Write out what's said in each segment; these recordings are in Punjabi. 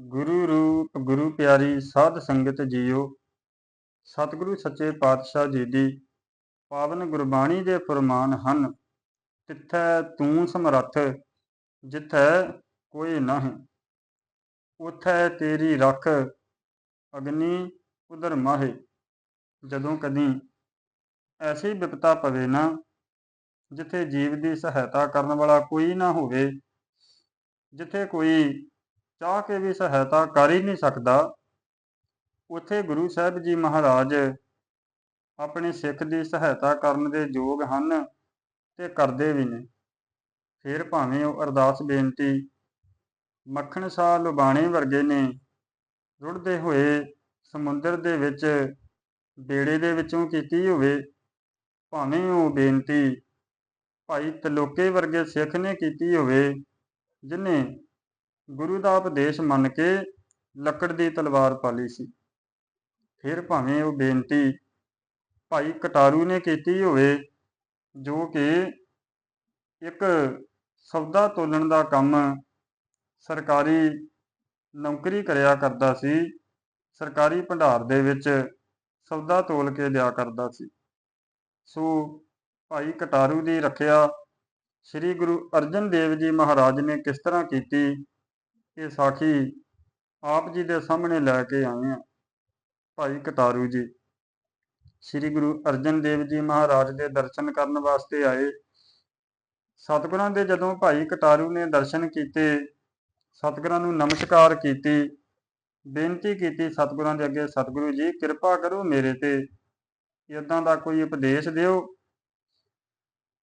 ਗੁਰੂ ਰੂਪ, ਗੁਰੂ ਪਿਆਰੀ ਸਾਧ ਸੰਗਤ ਜੀਓ, ਸਤਿਗੁਰੂ ਸੱਚੇ ਪਾਤਸ਼ਾਹ ਜੀ ਦੀ ਪਾਵਨ ਗੁਰਬਾਣੀ ਦੇ ਫਰਮਾਨ ਹਨ, ਤਿੱਥੈ ਤੂੰ ਸਮਰੱਥ, ਜਿੱਥੈ ਕੋਈ ਨਹੀਂ, ਉਥੈ ਤੇਰੀ ਰੱਖ, ਅਗਨੀ ਉਦਰ ਮਾਹੇ, ਜਦੋਂ ਕਦੀ ਐਸੀ ਵਿਪਤਾ ਪਵੇ ਨਾ, ਜਿੱਥੇ ਜੀਵ ਦੀ ਸਹਾਇਤਾ ਕਰਨ ਵਾਲਾ ਕੋਈ ਨਾ ਹੋਵੇ, ਜਿੱਥੇ ਕੋਈ ਚਾਹ ਕੇ ਵੀ ਸਹਾਇਤਾ ਕਰ ਹੀ ਨਹੀਂ ਸਕਦਾ। ਉੱਥੇ ਗੁਰੂ ਸਾਹਿਬ ਜੀ ਮਹਾਰਾਜ ਆਪਣੇ ਸਿੱਖ ਦੀ ਸਹਾਇਤਾ ਕਰਨ ਦੇ ਯੋਗ ਹਨ ਤੇ ਕਰਦੇ ਵੀ ਨੇ। ਫਿਰ ਭਾਵੇਂ ਉਹ ਅਰਦਾਸ ਬੇਨਤੀ ਮੱਖਣ ਸ਼ਾਹ ਲੁਬਾਣੇ ਵਰਗੇ ਨੇ, ਰੁੜਦੇ ਹੋਏ ਸਮੁੰਦਰ ਦੇ ਵਿੱਚ, ਬੇੜੇ ਦੇ ਵਿੱਚੋਂ ਕੀਤੀ ਹੋਵੇ, ਭਾਵੇਂ ਉਹ ਬੇਨਤੀ ਭਾਈ ਤਲੋਕੇ ਵਰਗੇ ਸਿੱਖ ਨੇ ਕੀਤੀ ਹੋਵੇ, ਜਿਨੇ ਗੁਰੂ ਦਾ ਉਪਦੇਸ਼ ਮੰਨ ਕੇ ਲੱਕੜ ਦੀ ਤਲਵਾਰ ਪਾਲੀ ਸੀ। ਫਿਰ ਭਾਵੇਂ ਉਹ ਬੇਨਤੀ ਭਾਈ ਕਟਾਰੂ ਨੇ ਕੀਤੀ ਹੋਵੇ, ਜੋ ਕਿ ਇੱਕ ਸੌਦਾ ਤੋਲਣ ਦਾ ਕੰਮ ਸਰਕਾਰੀ ਨੌਕਰੀ ਕਰਿਆ ਕਰਦਾ ਸੀ, ਸਰਕਾਰੀ ਭੰਡਾਰ ਦੇ ਵਿੱਚ ਸੌਦਾ ਤੋਲ ਕੇ ਲਿਆ ਕਰਦਾ ਸੀ। ਸੋ ਭਾਈ ਕਟਾਰੂ ਦੀ ਰੱਖਿਆ ਸ੍ਰੀ ਗੁਰੂ ਅਰਜਨ ਦੇਵ ਜੀ ਮਹਾਰਾਜ ਨੇ ਕਿਸ ਤਰ੍ਹਾਂ ਕੀਤੀ ਇਹ ਸਾਖੀ ਆਪ ਜੀ ਦੇ ਸਾਹਮਣੇ ਲੈ ਕੇ ਆਏ ਆ। ਭਾਈ ਕਤਾਰੂ ਜੀ, ਸ੍ਰੀ ਗੁਰੂ ਅਰਜਨ ਦੇਵ ਜੀ ਮਹਾਰਾਜ ਦੇ ਦਰਸ਼ਨ ਕਰਨ ਵਾਸਤੇ ਆਏ। ਸਤਿਗੁਰਾਂ ਦੇ ਜਦੋਂ ਭਾਈ ਕਤਾਰੂ ਨੇ ਦਰਸ਼ਨ ਕੀਤੇ, ਸਤਿਗੁਰਾਂ ਨੂੰ ਨਮਸਕਾਰ ਕੀਤੀ, ਬੇਨਤੀ ਕੀਤੀ ਸਤਿਗੁਰਾਂ ਦੇ ਅੱਗੇ, ਸਤਿਗੁਰੂ ਜੀ, ਕਿਰਪਾ ਕਰੋ ਮੇਰੇ ਤੇ ਇਦਾਂ ਦਾ ਕੋਈ ਉਪਦੇਸ਼ ਦਿਓ,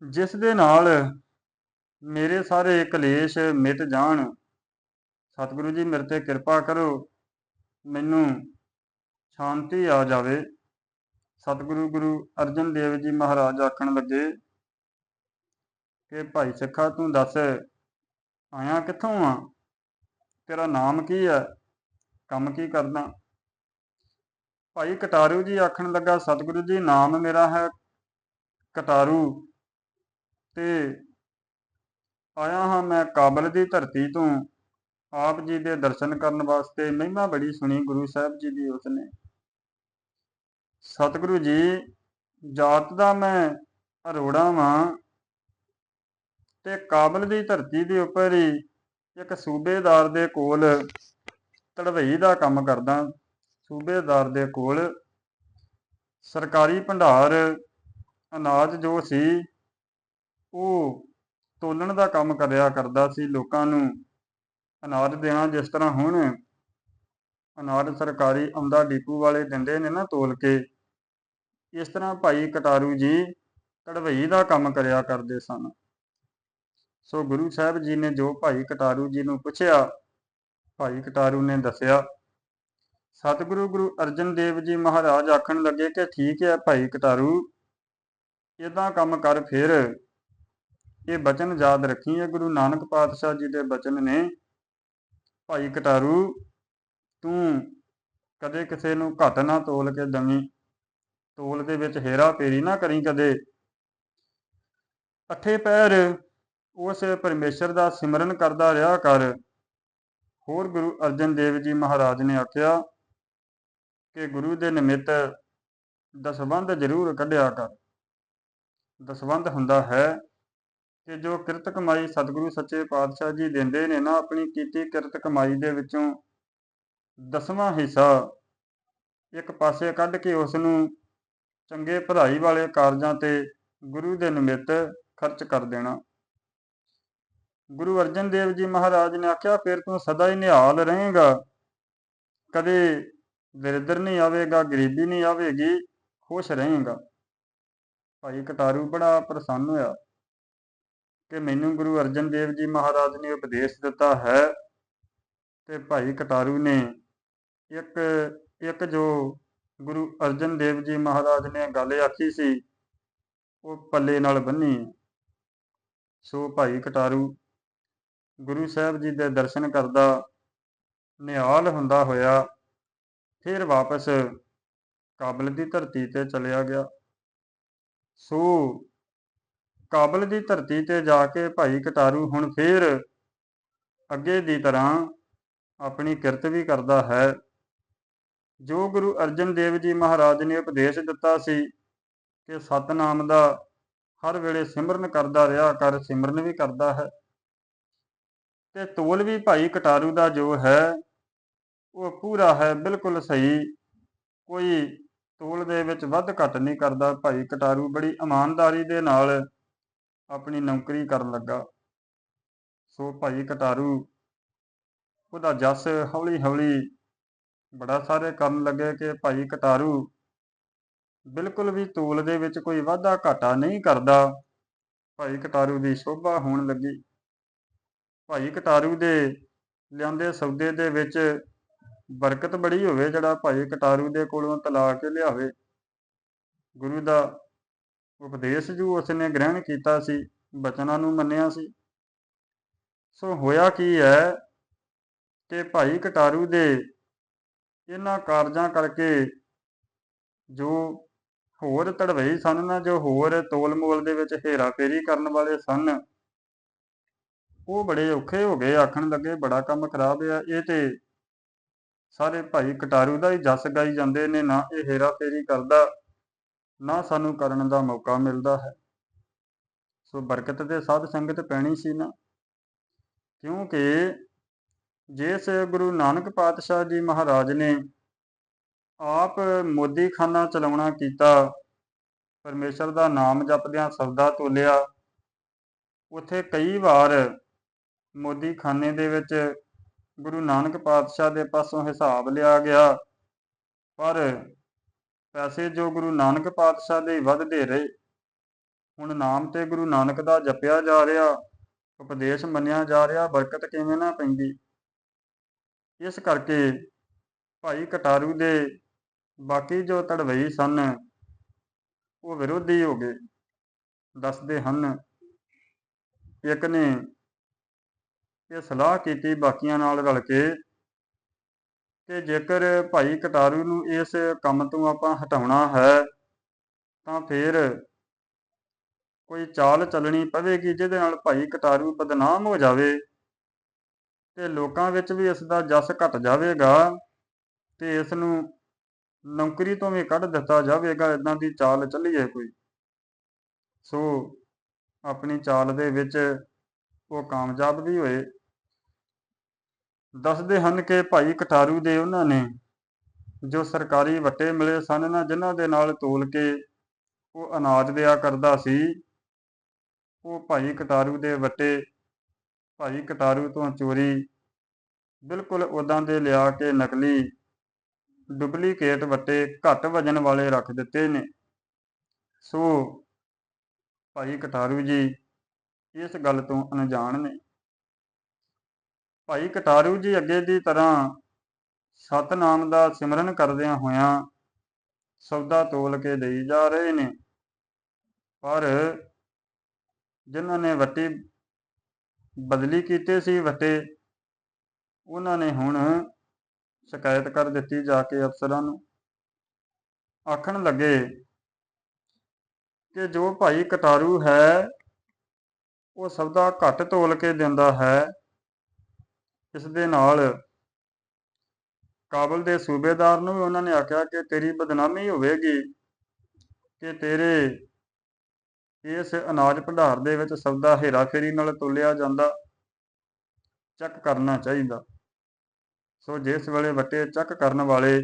ਜਿਸ ਦੇ ਨਾਲ ਮੇਰੇ ਸਾਰੇ ਕਲੇਸ਼ ਮਿਟ ਜਾਣ ਸਤਿਗੁਰੂ ਜੀ, ਮੇਰੇ ਤੇ ਕਿਰਪਾ ਕਰੋ, ਮੈਨੂੰ ਸ਼ਾਂਤੀ ਆ ਜਾਵੇ। ਸਤਿਗੁਰੂ ਗੁਰੂ ਅਰਜਨ ਦੇਵ ਜੀ ਮਹਾਰਾਜ ਆਖਣ ਲੱਗੇ ਕਿ, ਭਾਈ ਸਿੱਖਾ, ਤੂੰ ਦੱਸ, ਆਇਆ ਕਿੱਥੋਂ ਆ? ਤੇਰਾ ਨਾਮ ਕੀ ਹੈ ਕੰਮ ਕੀ ਕਰਦਾ? ਭਾਈ ਕਟਾਰੂ ਜੀ ਆਖਣ ਲੱਗਾ, ਸਤਿਗੁਰੂ ਜੀ, ਨਾਮ ਮੇਰਾ ਹੈ ਕਟਾਰੂ ਤੇ ਆਇਆ ਹਾਂ ਮੈਂ ਕਾਬਲ ਦੀ ਧਰਤੀ ਤੋਂ। ਆਪ ਜੀ ਦੇ ਦਰਸ਼ਨ ਕਰਨ ਵਾਸਤੇ ਮਹਿਮਾ ਬੜੀ ਸੁਣੀ ਗੁਰੂ ਸਾਹਿਬ ਜੀ ਦੀ ਉਸ ਨੇ। ਸਤਿਗੁਰੂ ਜੀ, ਜਾਤ ਦਾ ਮੈਂ ਅਰੋੜਾ ਵਾਂ ਤੇ ਕਾਬਲ ਦੀ ਧਰਤੀ ਦੇ ਉੱਪਰ ਹੀ ਇੱਕ ਸੂਬੇਦਾਰ ਦੇ ਕੋਲ ਤੜਵਈ ਦਾ ਕੰਮ ਕਰਦਾ। ਸੂਬੇਦਾਰ ਦੇ ਕੋਲ ਸਰਕਾਰੀ ਭੰਡਾਰ, ਅਨਾਜ ਜੋ ਸੀ, ਉਹ ਤੋਲਣ ਦਾ ਕੰਮ ਕਰਿਆ ਕਰਦਾ ਸੀ ਲੋਕਾਂ ਨੂੰ। ਅਨਾਜ ਦੇਣਾ ਜਿਸ ਤਰ੍ਹਾਂ ਹੁਣ ਅਨਾਜ ਸਰਕਾਰੀ ਆਉਂਦਾ ਡੀਪੂ ਵਾਲੇ ਦਿੰਦੇ ਨੇ ਨਾ ਤੋਲ ਕੇ, ਇਸ ਤਰ੍ਹਾਂ ਭਾਈ ਕਟਾਰੂ ਜੀ ਕਢਵਈ ਦਾ ਕੰਮ ਕਰਿਆ ਕਰਦੇ ਸਨ। ਸੋ ਗੁਰੂ ਸਾਹਿਬ ਜੀ ਨੇ ਜੋ ਭਾਈ ਕਟਾਰੂ ਜੀ ਨੂੰ ਪੁੱਛਿਆ, ਭਾਈ ਕਟਾਰੂ ਨੇ ਦੱਸਿਆ, ਸਤਿਗੁਰੂ, ਗੁਰੂ ਅਰਜਨ ਦੇਵ ਜੀ ਮਹਾਰਾਜ ਆਖਣ ਲੱਗੇ ਕਿ ਠੀਕ ਹੈ ਭਾਈ ਕਟਾਰੂ ਇਦਾਂ ਕੰਮ ਕਰ ਫਿਰ। ਇਹ ਬਚਨ ਯਾਦ ਰੱਖੀ ਹੈ ਗੁਰੂ ਨਾਨਕ ਪਾਤਸ਼ਾਹ ਜੀ ਦੇ ਬਚਨ ਨੇ। ਭਾਈ ਕਟਾਰੂ, ਤੂੰ ਕਦੇ ਕਿਸੇ ਨੂੰ ਘੱਟ ਨਾ ਤੋਲ ਕੇ ਦਵੀਂ। ਤੋਲ ਦੇ ਵਿੱਚ ਹੇਰਾ ਫੇਰੀ ਨਾ ਕਰੀ ਕਦੇ। ਅੱਠੇ ਪੈਰ ਉਸ ਪਰਮੇਸ਼ਰ ਦਾ ਸਿਮਰਨ ਕਰਦਾ ਰਿਹਾ ਕਰ। ਹੋਰ ਗੁਰੂ ਅਰਜਨ ਦੇਵ ਜੀ ਮਹਾਰਾਜ ਨੇ ਆਖਿਆ ਕਿ ਗੁਰੂ ਦੇ ਨਿਮਿਤ ਦਸਵੰਧ ਜ਼ਰੂਰ ਕੱਢਿਆ ਕਰ। ਦਸਵੰਧ ਹੁੰਦਾ ਹੈ ਕਿ ਜੋ ਕਿਰਤ ਕਮਾਈ ਸਤਿਗੁਰੂ ਸੱਚੇ ਪਾਤਸ਼ਾਹ ਜੀ ਦਿੰਦੇ ਨੇ ਨਾ, ਆਪਣੀ ਕੀਤੀ ਕਿਰਤ ਕਮਾਈ ਦੇ ਵਿੱਚੋਂ ਦਸਵਾਂ ਹਿੱਸਾ ਇੱਕ ਪਾਸੇ ਕੱਢ ਕੇ ਉਸ ਨੂੰ ਚੰਗੇ ਭਲਾਈ ਵਾਲੇ ਕਾਰਜਾਂ ਤੇ ਗੁਰੂ ਦੇ ਨਿਮਿਤ ਖਰਚ ਕਰ ਦੇਣਾ। ਗੁਰੂ ਅਰਜਨ ਦੇਵ ਜੀ ਮਹਾਰਾਜ ਨੇ ਆਖਿਆ, ਫਿਰ ਤੂੰ ਸਦਾ ਹੀ ਨਿਹਾਲ ਰਹੇਗਾ। ਕਦੇ ਦਰਿਦਰ ਨਹੀਂ ਆਵੇਗਾ, ਗਰੀਬੀ ਨਹੀਂ ਆਵੇਗੀ, ਖੁਸ਼ ਰਹੇਗਾ। ਭਾਈ ਕਟਾਰੂ ਬੜਾ ਪ੍ਰਸੰਨ ਹੋਇਆ। ਕਿ ਮੈਨੂੰ ਗੁਰੂ ਅਰਜਨ ਦੇਵ ਜੀ ਮਹਾਰਾਜ ਨੇ ਉਪਦੇਸ਼ ਦਿੱਤਾ ਹੈ ਤੇ ਭਾਈ ਕਟਾਰੂ ਨੇ ਇੱਕ ਇੱਕ ਜੋ ਗੁਰੂ ਅਰਜਨ ਦੇਵ ਜੀ ਮਹਾਰਾਜ ਨੇ ਗੱਲ ਆਖੀ ਸੀ, ਉਹ ਪੱਲੇ ਨਾਲ ਬੰਨੀ। ਸੋ ਭਾਈ ਕਟਾਰੂ, ਗੁਰੂ ਸਾਹਿਬ ਜੀ ਦੇ ਦਰਸ਼ਨ ਕਰਦਾ ਨਿਹਾਲ ਹੁੰਦਾ ਹੋਇਆ, ਫਿਰ ਵਾਪਸ ਕਾਬਲ ਦੀ ਧਰਤੀ ਤੇ ਚਲਿਆ ਗਿਆ। ਸੋ ਕਾਬਲ ਦੀ ਧਰਤੀ ਤੇ ਜਾ ਕੇ ਭਾਈ ਕਟਾਰੂ ਹੁਣ ਫੇਰ ਅੱਗੇ ਦੀ ਤਰ੍ਹਾਂ ਆਪਣੀ ਕਿਰਤ ਵੀ ਕਰਦਾ ਹੈ। ਜੋ ਗੁਰੂ ਅਰਜਨ ਦੇਵ ਜੀ ਮਹਾਰਾਜ ਨੇ ਉਪਦੇਸ਼ ਦਿੱਤਾ ਸੀ ਕਿ ਸਤਨਾਮ ਦਾ ਹਰ ਵੇਲੇ ਸਿਮਰਨ ਕਰਦਾ ਰਿਹਾ ਕਰ, ਸਿਮਰਨ ਵੀ ਕਰਦਾ ਹੈ। ਤੇ ਤੋਲ ਵੀ ਭਾਈ ਕਟਾਰੂ ਦਾ ਜੋ ਹੈ, ਉਹ ਪੂਰਾ ਹੈ, ਬਿਲਕੁਲ ਸਹੀ। ਕੋਈ ਤੋਲ ਦੇ ਵਿੱਚ ਵੱਧ ਘੱਟ ਨਹੀਂ ਕਰਦਾ। ਭਾਈ ਕਟਾਰੂ ਬੜੀ ਇਮਾਨਦਾਰੀ ਦੇ ਨਾਲ ਆਪਣੀ ਨੌਕਰੀ ਕਰਨ ਲੱਗਾ। ਸੋ ਭਾਈ ਕਟਾਰੂ, ਉਹਦਾ ਜਸ ਹੌਲੀ ਹੌਲੀ ਬੜਾ ਸਾਰੇ ਕਰਨ ਲੱਗੇ ਕਿ ਭਾਈ ਕਟਾਰੂ, ਬਿਲਕੁਲ ਵੀ ਤੂਲ ਦੇ ਵਿੱਚ ਕੋਈ ਵਾਧਾ ਘਾਟਾ ਨਹੀਂ ਕਰਦਾ। ਭਾਈ ਕਟਾਰੂ ਦੀ ਸ਼ੋਭਾ ਹੋਣ ਲੱਗੀ। ਭਾਈ ਕਟਾਰੂ ਦੇ ਲਿਆਂਦੇ ਸੌਦੇ ਦੇ ਵਿੱਚ ਬਰਕਤ ਬੜੀ ਹੋਵੇ ਜਿਹੜਾ ਭਾਈ ਕਟਾਰੂ ਦੇ ਕੋਲੋਂ ਤਲਾ ਕੇ ਲਿਆਵੇ। ਗੁਰੂ ਦਾ ਉਪਦੇਸ਼ ਜੋ ਉਸਨੇ ਗ੍ਰਹਿਣ ਕੀਤਾ ਸੀ, ਬਚਨਾਂ ਨੂੰ ਮੰਨਿਆ ਸੀ। ਸੋ ਹੋਇਆ ਕੀ ਹੈ ਕਿ ਭਾਈ ਕਟਾਰੂ ਦੇ ਇਹਨਾਂ ਕਾਰਜਾਂ ਕਰਕੇ ਜੋ ਹੋਰ ਤੜਵਈ ਸਨ ਨਾ, ਜੋ ਹੋਰ ਤੋਲ ਮੋਲ ਦੇ ਵਿੱਚ ਹੇਰਾ ਫੇਰੀ ਕਰਨ ਵਾਲੇ ਸਨ, ਉਹ ਬੜੇ ਔਖੇ ਹੋ ਗਏ। ਆਖਣ ਲੱਗੇ, ਬੜਾ ਕੰਮ ਖਰਾਬ ਆ। ਇਹ ਤੇ ਸਾਰੇ ਭਾਈ ਕਟਾਰੂ ਦਾ ਹੀ ਜਸ ਗਾਈ ਜਾਂਦੇ ਨੇ ਨਾ, ਇਹ ਹੇਰਾ ਫੇਰੀ ਕਰਦਾ। ਨਾ ਸਾਨੂੰ ਕਰਨ ਦਾ ਮੌਕਾ ਮਿਲਦਾ ਹੈ। ਸੋ ਬਰਕਤ ਤੇ ਸਾਧ ਸੰਗਤ ਪੈਣੀ ਸੀ ਨਾ। ਕਿਉਂਕਿ ਜਿਸ ਗੁਰੂ ਨਾਨਕ ਪਾਤਸ਼ਾਹ ਜੀ ਮਹਾਰਾਜ ਨੇ ਆਪ ਮੋਦੀਖਾਨਾ ਚਲਾਉਣਾ ਕੀਤਾ, ਪਰਮੇਸ਼ਰ ਦਾ ਨਾਮ ਜਪਦਿਆਂ ਸਬਦਾ ਤੋਲਿਆ, ਉੱਥੇ ਕਈ ਵਾਰ ਮੋਦੀਖਾਨੇ ਦੇ ਵਿੱਚ ਗੁਰੂ ਨਾਨਕ ਪਾਤਸ਼ਾਹ ਦੇ ਪਾਸੋਂ ਹਿਸਾਬ ਲਿਆ ਗਿਆ, ਪਰ ਪੈਸੇ ਜੋ ਗੁਰੂ ਨਾਨਕ ਪਾਤਸ਼ਾਹ ਦੇ ਵੱਧਦੇ ਰਹੇ। ਹੁਣ ਨਾਮ ਤੇ ਗੁਰੂ ਨਾਨਕ ਦਾ ਜਪਿਆ ਜਾ ਰਿਹਾ, ਉਪਦੇਸ਼ ਮੰਨਿਆ ਜਾ ਰਿਹਾ, ਬਰਕਤ ਕਿਵੇਂ ਨਾ ਪੈਂਦੀ। ਇਸ ਕਰਕੇ ਭਾਈ ਕਟਾਰੂ ਦੇ ਬਾਕੀ ਜੋ ਤੜਵਈ ਸਨ, ਉਹ ਵਿਰੋਧੀ ਹੋ ਗਏ। ਦੱਸਦੇ ਹਨ, ਇੱਕ ਨੇ ਇਹ ਸਲਾਹ ਕੀਤੀ ਬਾਕੀਆਂ ਨਾਲ ਰਲ ਕੇ ਕਿ ਜੇਕਰ ਭਾਈ ਕਟਾਰੂ ਨੂੰ ਇਸ ਕੰਮ ਤੋਂ ਆਪਾਂ ਹਟਾਉਣਾ ਹੈ, ਤਾਂ ਫਿਰ ਕੋਈ ਚਾਲ ਚੱਲਣੀ ਪਵੇਗੀ ਜਿਹਦੇ ਨਾਲ ਭਾਈ ਕਟਾਰੂ ਬਦਨਾਮ ਹੋ ਜਾਵੇ ਤੇ ਲੋਕਾਂ ਵਿੱਚ ਵੀ ਇਸ ਦਾ ਜਸ ਘਟ ਜਾਵੇਗਾ ਤੇ ਇਸ ਨੂੰ ਨੌਕਰੀ ਤੋਂ ਵੀ ਕੱਢ ਦਿੱਤਾ ਜਾਵੇਗਾ ਇਦਾਂ ਦੀ ਚਾਲ ਚੱਲੀਏ ਕੋਈ। ਸੋ ਆਪਣੀ ਚਾਲ ਦੇ ਵਿੱਚ ਉਹ ਕਾਮਯਾਬ ਵੀ ਹੋਏ। ਦੱਸਦੇ ਹਨ ਕਿ ਭਾਈ ਕਟਾਰੂ ਦੇ ਉਹਨਾਂ ਨੇ ਜੋ ਸਰਕਾਰੀ ਵੱਟੇ ਮਿਲੇ ਸਨ ਨਾ ਜਿਨ੍ਹਾਂ ਦੇ ਨਾਲ ਤੋਲ ਕੇ ਉਹ ਅਨਾਜ ਦਿਆ ਕਰਦਾ ਸੀ, ਉਹ ਭਾਈ ਕਟਾਰੂ ਦੇ ਵੱਟੇ ਭਾਈ ਕਟਾਰੂ ਤੋਂ ਚੋਰੀ ਬਿਲਕੁਲ ਉਦਾਂ ਦੇ ਲਿਆ ਕੇ ਨਕਲੀ ਡੁਪਲੀਕੇਟ ਵੱਟੇ ਘੱਟ ਵਜਨ ਵਾਲੇ ਰੱਖ ਦਿੱਤੇ ਨੇ। ਸੋ ਭਾਈ ਕਟਾਰੂ ਜੀ ਇਸ ਗੱਲ ਤੋਂ ਅਣਜਾਣ ਨੇ। ਭਾਈ ਕਟਾਰੂ ਜੀ ਅੱਗੇ ਦੀ ਤਰ੍ਹਾਂ ਸਤਨਾਮ ਦਾ ਸਿਮਰਨ ਕਰਦਿਆਂ ਹੋਇਆਂ ਸੌਦਾ ਤੋਲ ਕੇ ਦੇਈ ਜਾ ਰਹੇ ਨੇ। ਪਰ ਜਿਨ੍ਹਾਂ ਨੇ ਵੱਟੀ ਬਦਲੀ ਕੀਤੇ ਸੀ ਵੱਟੇ, ਉਹਨਾਂ ਨੇ ਹੁਣ ਸ਼ਿਕਾਇਤ ਕਰ ਦਿੱਤੀ ਜਾ ਕੇ ਅਫਸਰਾਂ ਨੂੰ। ਆਖਣ ਲੱਗੇ ਕਿ ਜੋ ਭਾਈ ਕਟਾਰੂ ਹੈ, ਉਹ ਸੌਦਾ ਘੱਟ ਤੋਲ ਕੇ ਦਿੰਦਾ ਹੈ। ਇਸ ਦੇ ਨਾਲ ਕਾਬਲ ਦੇ ਸੂਬੇਦਾਰ ਨੂੰ ਵੀ ਉਹਨਾਂ ਨੇ ਆਖਿਆ ਕਿ ਤੇਰੀ ਬਦਨਾਮੀ ਹੋਵੇਗੀ ਕਿ ਤੇਰੇ ਇਸ ਅਨਾਜ ਭੰਡਾਰ ਦੇ ਵਿੱਚ ਸੌਦਾ ਹੇਰਾਫੇਰੀ ਨਾਲ ਤੋਲਿਆ ਜਾਂਦਾ। ਚੈੱਕ ਕਰਨਾ ਚਾਹੀਦਾ। ਸੋ ਜਿਸ ਵੇਲੇ ਵੱਟੇ ਚੈੱਕ ਕਰਨ ਵਾਲੇ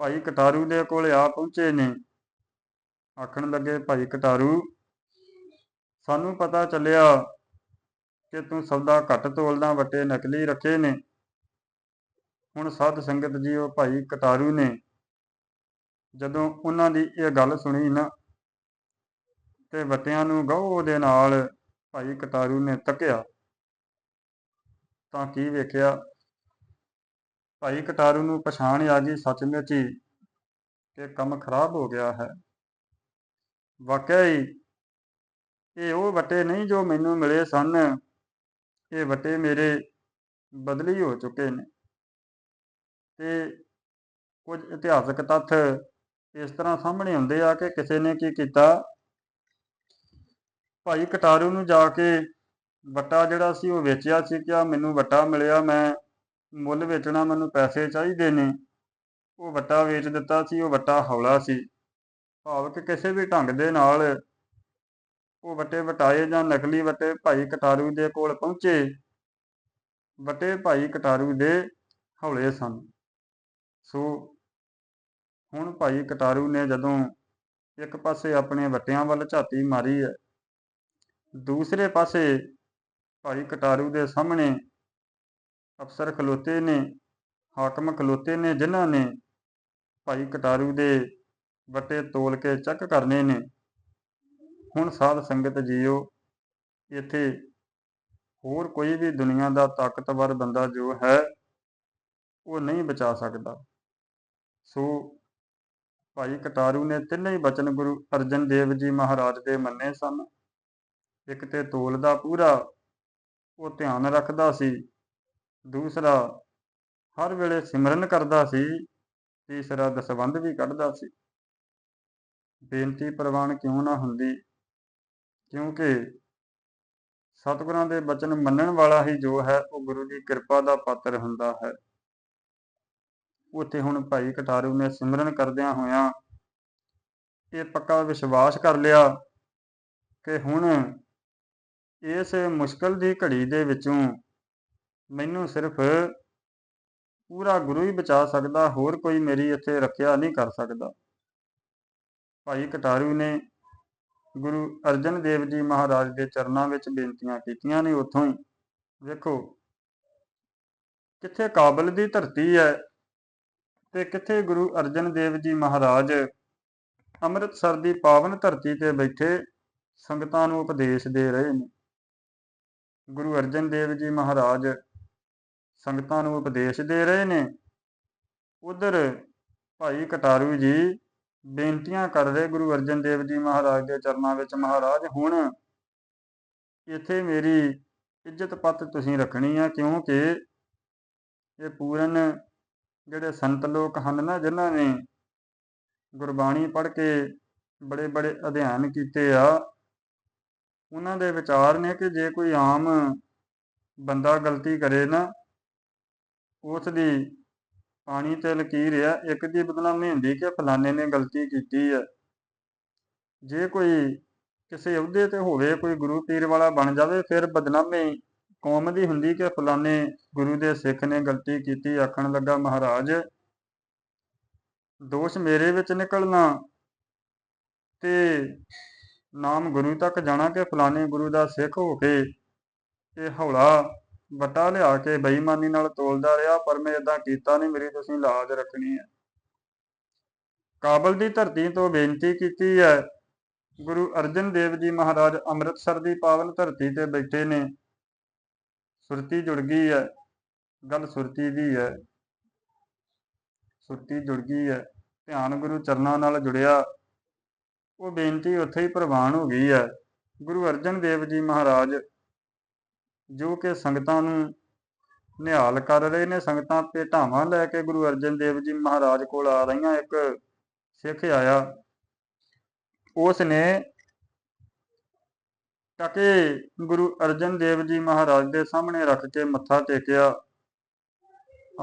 ਭਾਈ ਕਟਾਰੂ ਦੇ ਕੋਲ ਆ ਪਹੁੰਚੇ ਨੇ, ਆਖਣ ਲੱਗੇ, ਭਾਈ ਕਟਾਰੂ, ਸਾਨੂੰ ਪਤਾ ਚੱਲਿਆ ਕਿ ਤੂੰ ਸੌਦਾ ਘੱਟ ਤੋਲਦਾ ਵੱਟੇ ਨਕਲੀ ਰੱਖੇ ਨੇ। ਹੁਣ ਸਾਧ ਸੰਗਤ ਜੀ, ਉਹ ਭਾਈ ਕਤਾਰੂ ਨੇ। ਜਦੋਂ ਉਹਨਾਂ ਦੀ ਇਹ ਗੱਲ ਸੁਣੀ ਨਾ, ਤੇ ਵੱਟਿਆਂ ਨੂੰ ਗਹੁ ਦੇ ਨਾਲ ਭਾਈ ਕਤਾਰੂ ਨੇ ਤੱਕਿਆ। ਤਾਂ ਕੀ ਵੇਖਿਆ? ਭਾਈ ਕਤਾਰੂ ਨੂੰ ਪਛਾਣ ਆ ਗਈ ਸੱਚਮੁੱਚ ਹੀ ਕਿ ਕੰਮ ਖਰਾਬ ਹੋ ਗਿਆ ਹੈ। ਵਾਕਿਆ ਹੀ ਇਹ ਉਹ ਵੱਟੇ ਨਹੀਂ ਜੋ ਮੈਨੂੰ ਮਿਲੇ ਸਨ। ਇਹ ਵੱਟੇ ਮੇਰੇ ਬਦਲੀ ਹੋ ਚੁੱਕੇ ਨੇ। ਤੇ ਕੁਝ ਇਤਿਹਾਸਕ ਤੱਥ ਇਸ ਤਰ੍ਹਾਂ ਸਾਹਮਣੇ ਆਉਂਦੇ ਆ ਕਿ ਕਿਸੇ ਨੇ ਕੀ ਕੀਤਾ? ਭਾਈ ਕਟਾਰੂ ਨੂੰ ਜਾ ਕੇ ਵੱਟਾ ਜਿਹੜਾ ਸੀ ਉਹ ਵੇਚਿਆ ਸੀ ਕਿ ਆ ਮੈਨੂੰ ਵੱਟਾ ਮਿਲਿਆ, ਮੈਂ ਮੁੱਲ ਵੇਚਣਾ, ਮੈਨੂੰ ਪੈਸੇ ਚਾਹੀਦੇ ਨੇ। ਉਹ ਵੱਟਾ ਵੇਚ ਦਿੱਤਾ ਸੀ, ਉਹ ਵੱਟਾ ਹੌਲਾ ਸੀ। ਭਾਵ ਕਿ ਕਿਸੇ ਵੀ ਢੰਗ ਦੇ ਨਾਲ ਉਹ ਵੱਟੇ ਵਟਾਏ ਜਾਂ ਨਕਲੀ ਵੱਟੇ ਭਾਈ ਕਟਾਰੂ ਦੇ ਕੋਲ ਪਹੁੰਚੇ। ਵੱਟੇ ਭਾਈ ਕਟਾਰੂ ਦੇ ਹੌਲੇ ਸਨ। ਸੋ ਹੁਣ ਭਾਈ ਕਟਾਰੂ ਨੇ ਜਦੋਂ ਇੱਕ ਪਾਸੇ ਆਪਣੇ ਵੱਟਿਆਂ ਵੱਲ ਝਾਤੀ ਮਾਰੀ ਹੈ, ਦੂਸਰੇ ਪਾਸੇ ਭਾਈ ਕਟਾਰੂ ਦੇ ਸਾਹਮਣੇ ਅਫਸਰ ਖਲੋਤੇ ਨੇ, ਹਾਕਮ ਖਲੋਤੇ ਨੇ, ਜਿਨ੍ਹਾਂ ਨੇ ਭਾਈ ਕਟਾਰੂ ਦੇ ਵੱਟੇ ਤੋਲ ਕੇ ਚੈੱਕ ਕਰਨੇ ਨੇ। ਹੁਣ ਸਾਧ ਸੰਗਤ ਜੀਓ, ਇੱਥੇ ਹੋਰ ਕੋਈ ਵੀ ਦੁਨੀਆ ਦਾ ਤਾਕਤਵਰ ਬੰਦਾ ਜੋ ਹੈ, ਉਹ ਨਹੀਂ ਬਚਾ ਸਕਦਾ। ਸੋ ਭਾਈ ਕਟਾਰੂ ਨੇ ਤਿੰਨੇ ਹੀ ਬਚਨ ਗੁਰੂ ਅਰਜਨ ਦੇਵ ਜੀ ਮਹਾਰਾਜ ਦੇ ਮੰਨੇ ਸਨ। ਇੱਕ ਤੇ ਤੋਲ ਦਾ ਪੂਰਾ, ਉਹ ਧਿਆਨ ਰੱਖਦਾ ਸੀ। ਦੂਸਰਾ, ਹਰ ਵੇਲੇ ਸਿਮਰਨ ਕਰਦਾ ਸੀ। ਤੀਸਰਾ, ਦਸਵੰਧ ਵੀ ਕੱਢਦਾ ਸੀ। ਬੇਨਤੀ ਪ੍ਰਵਾਨ ਕਿਉਂ ਨਾ ਹੁੰਦੀ? ਕਿਉਂਕਿ ਸਤਿਗੁਰਾਂ ਦੇ ਬਚਨ ਮੰਨਣ ਵਾਲਾ ਹੀ ਜੋ ਹੈ, ਉਹ ਗੁਰੂ ਦੀ ਕਿਰਪਾ ਦਾ ਪਾਤਰ ਹੁੰਦਾ ਹੈ। ਉੱਥੇ ਹੁਣ ਭਾਈ ਕਟਾਰੂ ਨੇ ਸਿਮਰਨ ਕਰਦਿਆਂ ਹੋਇਆਂ ਇਹ ਪੱਕਾ ਵਿਸ਼ਵਾਸ ਕਰ ਲਿਆ ਕਿ ਹੁਣ ਇਸ ਮੁਸ਼ਕਲ ਦੀ ਘੜੀ ਦੇ ਵਿੱਚੋਂ ਮੈਨੂੰ ਸਿਰਫ ਪੂਰਾ ਗੁਰੂ ਹੀ ਬਚਾ ਸਕਦਾ, ਹੋਰ ਕੋਈ ਮੇਰੀ ਇੱਥੇ ਰੱਖਿਆ ਨਹੀਂ ਕਰ ਸਕਦਾ। ਭਾਈ ਕਟਾਰੂ ਨੇ ਗੁਰੂ ਅਰਜਨ ਦੇਵ ਜੀ ਮਹਾਰਾਜ ਦੇ ਚਰਨਾਂ ਵਿੱਚ ਬੇਨਤੀਆਂ ਕੀਤੀਆਂ ਨੇ ਉੱਥੋਂ ਹੀ। ਵੇਖੋ, ਕਿੱਥੇ ਕਾਬਲ ਦੀ ਧਰਤੀ ਹੈ ਤੇ ਕਿੱਥੇ ਗੁਰੂ ਅਰਜਨ ਦੇਵ ਜੀ ਮਹਾਰਾਜ ਅੰਮ੍ਰਿਤਸਰ ਦੀ ਪਾਵਨ ਧਰਤੀ ਤੇ ਬੈਠੇ ਸੰਗਤਾਂ ਨੂੰ ਉਪਦੇਸ਼ ਦੇ ਰਹੇ ਨੇ। ਗੁਰੂ ਅਰਜਨ ਦੇਵ ਜੀ ਮਹਾਰਾਜ ਸੰਗਤਾਂ ਨੂੰ ਉਪਦੇਸ਼ ਦੇ ਰਹੇ ਨੇ। ਉਧਰ ਭਾਈ ਕਟਾਰੂ ਜੀ ਬੇਨਤੀਆਂ ਕਰ ਰਹੇ ਗੁਰੂ ਅਰਜਨ ਦੇਵ ਜੀ ਮਹਾਰਾਜ ਦੇ ਚਰਨਾਂ ਵਿੱਚ, ਮਹਾਰਾਜ, ਹੁਣ ਇੱਥੇ ਮੇਰੀ ਇੱਜ਼ਤ ਪੱਤ ਤੁਸੀਂ ਰੱਖਣੀ ਆ, ਕਿਉਂਕਿ ਇਹ ਪੂਰਨ ਜਿਹੜੇ ਸੰਤ ਲੋਕ ਹਨ ਨਾ, ਜਿਨ੍ਹਾਂ ਨੇ ਗੁਰਬਾਣੀ ਪੜ੍ਹ ਕੇ ਬੜੇ ਬੜੇ ਅਧਿਐਨ ਕੀਤੇ ਆ, ਉਹਨਾਂ ਦੇ ਵਿਚਾਰ ਨੇ ਕਿ ਜੇ ਕੋਈ ਆਮ ਬੰਦਾ ਗਲਤੀ ਕਰੇ ਨਾ, ਉਸ ਦੀ ਪਾਣੀ ਤੇ ਲਕੀਰ ਹੈ ਇੱਕ ਦੀ ਬਦਨਾਮੀ ਹੁੰਦੀ ਕਿ ਫਲਾਣੇ ਨੇ ਗਲਤੀ ਕੀਤੀ ਹੈ ਜੇ ਕੋਈ ਕਿਸੇ ਅਹੁਦੇ ਤੇ ਹੋਵੇ, ਕੋਈ ਗੁਰੂ ਪੀਰ ਵਾਲਾ ਬਣ ਜਾਵੇ, ਫਿਰ ਬਦਨਾਮੀ ਕੌਮ ਦੀ ਹੁੰਦੀ ਕਿ ਫਲਾਣੇ ਗੁਰੂ ਦੇ ਸਿੱਖ ਨੇ ਗਲਤੀ ਕੀਤੀ, ਆਖਣ ਲੱਗਾ, ਮਹਾਰਾਜ, ਦੋਸ਼ ਮੇਰੇ ਵਿੱਚ ਨਿਕਲਣਾ ਤੇ ਨਾਮ ਗੁਰੂ ਤੱਕ ਜਾਣਾ ਕਿ ਫਲਾਣੇ ਗੁਰੂ ਦਾ ਸਿੱਖ ਹੋ ਕੇ ਇਹ ਹੌਲਾ ਵੱਟਾ ਲਿਆ ਕੇ ਬੇਈਮਾਨੀ ਨਾਲ ਤੋਲਦਾ ਰਿਹਾ, ਪਰ ਮੈਂ ਇਦਾਂ ਕੀਤਾ ਨਹੀਂ ਮੇਰੀ ਤੁਸੀਂ ਲਾਜ ਰੱਖਣੀ ਹੈ। ਕਾਬਲ ਦੀ ਧਰਤੀ ਤੋਂ ਬੇਨਤੀ ਕੀਤੀ ਹੈ, ਗੁਰੂ ਅਰਜਨ ਦੇਵ ਜੀ ਮਹਾਰਾਜ ਅੰਮ੍ਰਿਤਸਰ ਦੀ ਪਾਵਨ ਧਰਤੀ ਤੇ ਬੈਠੇ ਨੇ। ਸੁਰਤੀ ਜੁੜ ਗਈ ਹੈ, ਗੱਲ ਸੁਰਤੀ ਦੀ ਹੈ। ਸੁਰਤੀ ਜੁੜ ਗਈ ਹੈ, ਧਿਆਨ ਗੁਰੂ ਚਰਨਾਂ ਨਾਲ ਜੁੜਿਆ। ਉਹ ਬੇਨਤੀ ਉੱਥੇ ਹੀ ਪ੍ਰਵਾਨ ਹੋ ਗਈ ਹੈ। ਗੁਰੂ ਅਰਜਨ ਦੇਵ ਜੀ ਮਹਾਰਾਜ ਜੋ ਕਿ ਸੰਗਤਾਂ ਨੂੰ ਨਿਹਾਲ ਕਰ ਰਹੇ ਨੇ। ਸੰਗਤਾਂ ਭੇਟਾਵਾਂ ਲੈ ਕੇ ਗੁਰੂ ਅਰਜਨ ਦੇਵ ਜੀ ਮਹਾਰਾਜ ਕੋਲ ਆ ਰਹੀਆਂ ਇੱਕ ਸਿੱਖ ਆਇਆ। ਉਸ ਨੇ ਟਕੇ ਗੁਰੂ ਅਰਜਨ ਦੇਵ ਜੀ ਮਹਾਰਾਜ ਦੇ ਸਾਹਮਣੇ ਰੱਖ ਕੇ ਮੱਥਾ ਟੇਕਿਆ।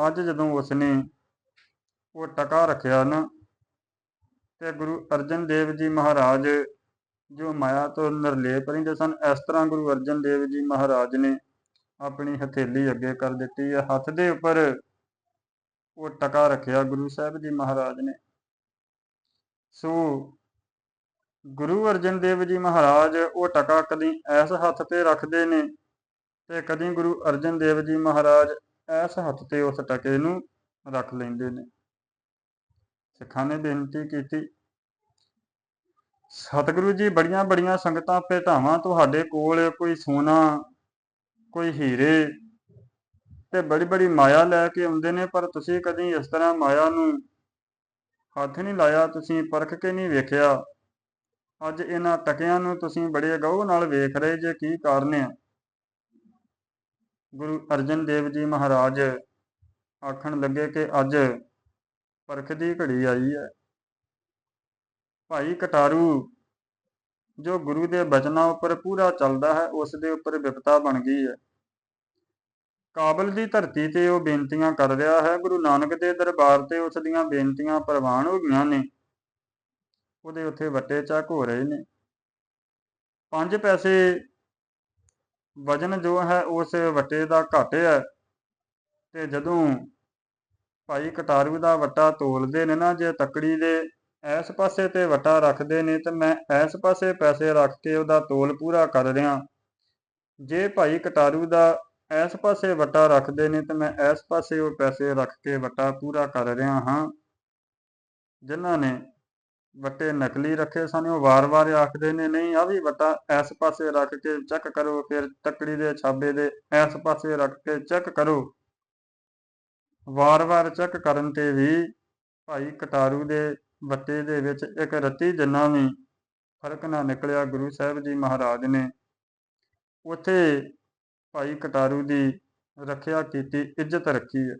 ਅੱਜ ਜਦੋਂ ਉਸ ਨੇ ਉਹ ਟਕਾ ਰੱਖਿਆ ਨਾ, ਤੇ ਗੁਰੂ ਅਰਜਨ ਦੇਵ ਜੀ ਮਹਾਰਾਜ ਜੋ ਮਾਇਆ ਤੋਂ ਨਿਰਲੇਪ ਰਹਿੰਦੇ ਸਨ, ਇਸ ਤਰ੍ਹਾਂ ਗੁਰੂ ਅਰਜਨ ਦੇਵ ਜੀ ਮਹਾਰਾਜ ਨੇ ਆਪਣੀ ਹਥੇਲੀ ਅੱਗੇ ਕਰ ਦਿੱਤੀ ਹੈ। ਹੱਥ ਦੇ ਉੱਪਰ ਉਹ ਟਕਾ ਰੱਖਿਆ ਗੁਰੂ ਸਾਹਿਬ ਜੀ ਮਹਾਰਾਜ ਨੇ। ਸੋ ਗੁਰੂ ਅਰਜਨ ਦੇਵ ਜੀ ਮਹਾਰਾਜ ਉਹ ਟਕਾ ਕਦੀ ਐਸ ਹੱਥ ਤੇ ਰੱਖਦੇ ਨੇ ਤੇ ਕਦੀ ਗੁਰੂ ਅਰਜਨ ਦੇਵ ਜੀ ਮਹਾਰਾਜ ਐਸ ਹੱਥ ਤੇ ਉਸ ਟਕੇ ਨੂੰ ਰੱਖ ਲੈਂਦੇ ਨੇ। ਸਿੱਖਾਂ ਨੇ ਬੇਨਤੀ ਕੀਤੀ ਸਤਿਗੁਰੂ ਜੀ, ਬੜੀਆਂ ਬੜੀਆਂ ਸੰਗਤਾਂ, ਭੇਟਾਵਾਂ ਤੁਹਾਡੇ ਕੋਲ, ਕੋਈ ਸੋਨਾ, ਕੋਈ ਹੀਰੇ ਤੇ ਬੜੀ ਬੜੀ ਮਾਇਆ ਲੈ ਕੇ ਆਉਂਦੇ ਨੇ, ਪਰ ਤੁਸੀਂ ਕਦੀ ਇਸ ਤਰ੍ਹਾਂ ਮਾਇਆ ਨੂੰ ਹੱਥ ਨਹੀਂ ਲਾਇਆ, ਤੁਸੀਂ ਪਰਖ ਕੇ ਨਹੀਂ ਵੇਖਿਆ। ਅੱਜ ਇਹਨਾਂ ਤਕਿਆਂ ਨੂੰ ਤੁਸੀਂ ਬੜੇ ਗੌਰ ਨਾਲ ਵੇਖ ਰਹੇ ਜੇ, ਕੀ ਕਾਰਨ ਹੈ? ਗੁਰੂ ਅਰਜਨ ਦੇਵ ਜੀ ਮਹਾਰਾਜ ਆਖਣ ਲੱਗੇ ਕਿ ਅੱਜ ਪਰਖ ਦੀ ਘੜੀ ਆਈ ਹੈ। ਭਾਈ ਕਟਾਰੂ, ਜੋ ਗੁਰੂ ਦੇ ਬਚਨਾਂ ਉੱਪਰ ਪੂਰਾ ਚੱਲਦਾ ਹੈ, ਉਸ ਦੇ ਉੱਪਰ ਵਿਪਤਾ ਬਣ ਗਈ ਹੈ। ਕਾਬਲ ਦੀ ਧਰਤੀ ਤੇ ਉਹ ਬੇਨਤੀਆਂ ਕਰ ਰਿਹਾ ਹੈ, ਗੁਰੂ ਨਾਨਕ ਦੇ ਦਰਬਾਰ ਤੇ ਉਸ ਦੀਆਂ ਬੇਨਤੀਆਂ ਪ੍ਰਵਾਨ ਹੋ ਗਈਆਂ ਨੇ। ਉਹਦੇ ਉੱਥੇ ਵੱਟੇ ਚੱਕ ਹੋ ਰਹੇ ਨੇ। ਪੰਜ ਪੈਸੇ ਵਜਨ ਜੋ ਹੈ, ਉਸ ਵੱਟੇ ਦਾ ਘੱਟ ਹੈ। ਤੇ ਜਦੋਂ ਭਾਈ ਕਟਾਰੂ ਦਾ ਵੱਟਾ ਤੋਲਦੇ ਨੇ ਨਾ, ਜੇ ਤੱਕੜੀ ਦੇ ਇਸ ਪਾਸੇ ਤੇ ਵੱਟਾ ਰੱਖਦੇ ਨੇ ਤੇ ਮੈਂ ਇਸ ਪਾਸੇ ਪੈਸੇ ਰੱਖ ਕੇ ਉਹਦਾ ਤੋਲ ਪੂਰਾ ਕਰ ਰਿਹਾ। ਜੇ ਭਾਈ ਕਟਾਰੂ ਦਾ ਇਸ ਪਾਸੇ ਵੱਟਾ ਰੱਖਦੇ ਨੇ ਤੇ ਮੈਂ ਇਸ ਪਾਸੇ ਉਹ ਪੈਸੇ ਰੱਖ ਕੇ ਵੱਟਾ ਪੂਰਾ ਕਰ ਰਿਹਾ ਹਾਂ। ਜਿਨ੍ਹਾਂ ਨੇ ਵੱਟੇ ਨਕਲੀ ਰੱਖੇ ਸਨ, ਉਹ ਵਾਰ-ਵਾਰ ਆਖਦੇ ਨੇ, ਨਹੀਂ ਆ ਵੀ ਵੱਟਾ ਇਸ ਪਾਸੇ ਰੱਖ ਕੇ ਚੈੱਕ ਕਰੋ, ਫਿਰ ਤੱਕੜੀ ਦੇ ਛਾਬੇ ਦੇ ਇਸ ਪਾਸੇ ਰੱਖ ਕੇ ਚੈੱਕ ਕਰੋ। ਵਾਰ-ਵਾਰ ਚੈੱਕ ਕਰਨ ਤੇ ਵੀ ਭਾਈ ਕਟਾਰੂ ਦੇ ਵੱਟੇ ਦੇ ਵਿੱਚ ਇੱਕ ਰੱਤੀ ਜਿੰਨਾ ਵੀ ਫ਼ਰਕ ਨਾ ਨਿਕਲਿਆ ਗੁਰੂ ਸਾਹਿਬ ਜੀ ਮਹਾਰਾਜ ਨੇ। ਉੱਥੇ ਭਾਈ ਕਟਾਰੂ ਦੀ ਰੱਖਿਆ ਕੀਤੀ, ਇੱਜ਼ਤ ਰੱਖੀ ਹੈ।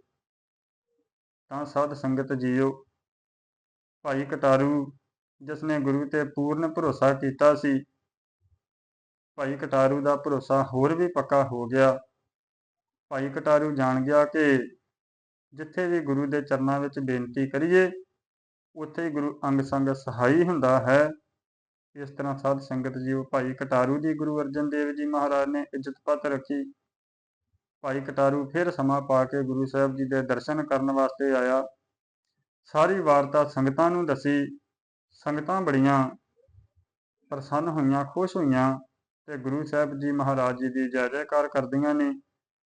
ਤਾਂ ਸਾਧ ਸੰਗਤ ਜੀਓ, ਭਾਈ ਕਟਾਰੂ ਜਿਸ ਨੇ ਗੁਰੂ ਤੇ ਪੂਰਨ ਭਰੋਸਾ ਕੀਤਾ ਸੀ, ਭਾਈ ਕਟਾਰੂ ਦਾ ਭਰੋਸਾ ਹੋਰ ਵੀ ਪੱਕਾ ਹੋ ਗਿਆ। ਭਾਈ ਕਟਾਰੂ ਜਾਣ ਗਿਆ ਕਿ ਜਿੱਥੇ ਵੀ ਗੁਰੂ ਦੇ ਚਰਨਾਂ ਵਿੱਚ ਬੇਨਤੀ ਕਰੀਏ ਉੱਥੇ ਹੀ ਗੁਰੂ ਅੰਗ ਸੰਗ ਸਹਾਈ ਹੁੰਦਾ ਹੈ। ਇਸ ਤਰ੍ਹਾਂ ਸਾਧ ਸੰਗਤ ਜੀਓ ਭਾਈ ਕਟਾਰੂ ਦੀ ਗੁਰੂ ਅਰਜਨ ਦੇਵ ਜੀ ਮਹਾਰਾਜ ਨੇ ਇੱਜ਼ਤ ਪੱਤ ਰੱਖੀ। ਭਾਈ ਕਟਾਰੂ ਫਿਰ ਸਮਾਂ ਪਾ ਕੇ ਗੁਰੂ ਸਾਹਿਬ ਜੀ ਦੇ ਦਰਸ਼ਨ ਕਰਨ ਵਾਸਤੇ ਆਇਆ। ਸਾਰੀ ਵਾਰਤਾ ਸੰਗਤਾਂ ਨੂੰ ਦੱਸੀ। ਸੰਗਤਾਂ ਬੜੀਆਂ ਪ੍ਰਸੰਨ ਹੋਈਆਂ, ਖੁਸ਼ ਹੋਈਆਂ ਤੇ ਗੁਰੂ ਸਾਹਿਬ ਜੀ ਮਹਾਰਾਜ ਜੀ ਦੀ ਜੈ ਜੈਕਾਰ ਕਰਦੀਆਂ ਨੇ।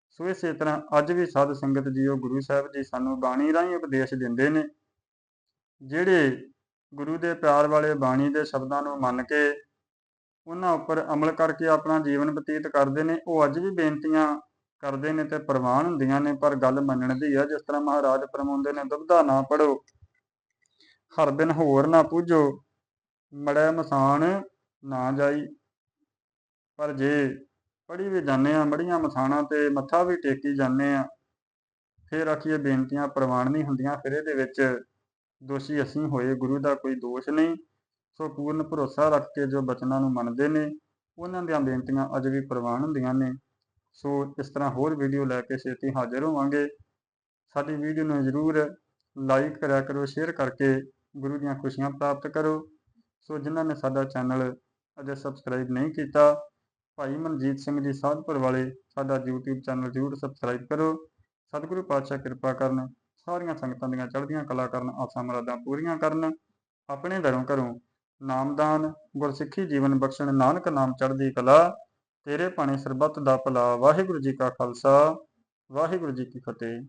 ਸੋ ਇਸੇ ਤਰ੍ਹਾਂ ਅੱਜ ਵੀ ਸਾਧ ਸੰਗਤ ਜੀਓ ਗੁਰੂ ਸਾਹਿਬ ਜੀ ਸਾਨੂੰ ਬਾਣੀ ਰਾਹੀਂ ਉਪਦੇਸ਼ ਦਿੰਦੇ ਨੇ। ਜਿਹੜੇ ਗੁਰੂ ਦੇ ਪਿਆਰ ਵਾਲੇ ਬਾਣੀ ਦੇ ਸ਼ਬਦਾਂ ਨੂੰ ਮੰਨ ਕੇ ਉਹਨਾਂ ਉੱਪਰ ਅਮਲ ਕਰਕੇ ਆਪਣਾ ਜੀਵਨ ਬਤੀਤ ਕਰਦੇ ਨੇ, ਉਹ ਅੱਜ ਵੀ ਬੇਨਤੀਆਂ ਕਰਦੇ ਨੇ ਤੇ ਪ੍ਰਵਾਨ ਹੁੰਦੀਆਂ ਨੇ, ਪਰ ਗੱਲ ਮੰਨਣ ਦੀ ਆ, ਜਿਸ ਤਰ੍ਹਾਂ ਮਹਾਰਾਜ ਫਰਮਾਉਂਦੇ ਨੇ ਦੁਬਦਾ ਨਾ ਪੜੋ ਹਰ ਦਿਨ ਹੋਰ ਨਾ ਪੂਜੋ, ਮੜੈ ਮਸਾਨ ਨਾ ਜਾਈ। ਪਰ ਜੇ ਪੜੀ ਵੀ ਜਾਂਦੇ ਆ ਮੜੀਆਂ ਮਸਾਣਾ ਤੇ ਮੱਥਾ ਵੀ ਟੇਕੀ ਜਾਂਦੇ ਆ ਫਿਰ ਆਖੀਏ ਬੇਨਤੀਆਂ ਪ੍ਰਵਾਨ ਨਹੀਂ ਹੁੰਦੀਆਂ, ਫਿਰ ਇਹਦੇ ਵਿੱਚ ਦੋਸ਼ੀ ਅਸੀਂ ਹੋਏ, ਗੁਰੂ ਦਾ ਕੋਈ ਦੋਸ਼ ਨਹੀਂ। ਸੋ ਪੂਰਨ ਭਰੋਸਾ ਰੱਖ ਕੇ ਜੋ ਬਚਨਾਂ ਨੂੰ ਮੰਨਦੇ ਨੇ, ਉਹਨਾਂ ਦੀਆਂ ਬੇਨਤੀਆਂ ਅੱਜ ਵੀ ਪ੍ਰਵਾਨ ਹੁੰਦੀਆਂ ਨੇ। ਸੋ ਇਸ ਤਰ੍ਹਾਂ ਹੋਰ ਵੀਡੀਓ ਲੈ ਕੇ ਛੇਤੀ ਹਾਜ਼ਰ ਹੋਵਾਂਗੇ। ਸਾਡੀ ਵੀਡੀਓ ਨੂੰ ਜ਼ਰੂਰ ਲਾਈਕ ਕਰਿਆ ਕਰੋ, ਸ਼ੇਅਰ ਕਰਕੇ ਗੁਰੂ ਦੀਆਂ ਖੁਸ਼ੀਆਂ ਪ੍ਰਾਪਤ ਕਰੋ। ਸੋ ਜਿਨ੍ਹਾਂ ਨੇ ਸਾਡਾ ਚੈਨਲ ਅਜੇ ਸਬਸਕ੍ਰਾਈਬ ਨਹੀਂ ਕੀਤਾ, ਭਾਈ ਮਨਜੀਤ ਸਿੰਘ ਜੀ ਸਾਧਪੁਰ ਵਾਲੇ, ਸਾਡਾ YouTube ਚੈਨਲ ਜ਼ਰੂਰ ਸਬਸਕ੍ਰਾਈਬ ਕਰੋ। ਸਤਿਗੁਰੂ ਪਾਤਸ਼ਾਹ ਕਿਰਪਾ ਕਰਨ। ਸਾਰੀਆਂ ਸੰਗਤਾਂ ਦੀਆਂ ਚੜ੍ਹਦੀਆਂ ਕਲਾ ਕਰਨ, ਆਸਾਂ ਮਰਾਦਾਂ ਪੂਰੀਆਂ ਕਰਨ, ਆਪਣੇ ਘਰੋਂ ਘਰੋਂ ਨਾਮਦਾਨ, ਗੁਰਸਿੱਖੀ ਜੀਵਨ ਬਖਸ਼ਣ, ਨਾਨਕ ਨਾਮ ਚੜ੍ਹਦੀ ਕਲਾ, ਤੇਰੇ ਭਾਣੇ ਸਰਬੱਤ ਦਾ ਭਲਾ, ਵਾਹਿਗੁਰੂ ਜੀ ਕਾ ਖਾਲਸਾ, ਵਾਹਿਗੁਰੂ ਜੀ ਕੀ ਫਤਿਹ।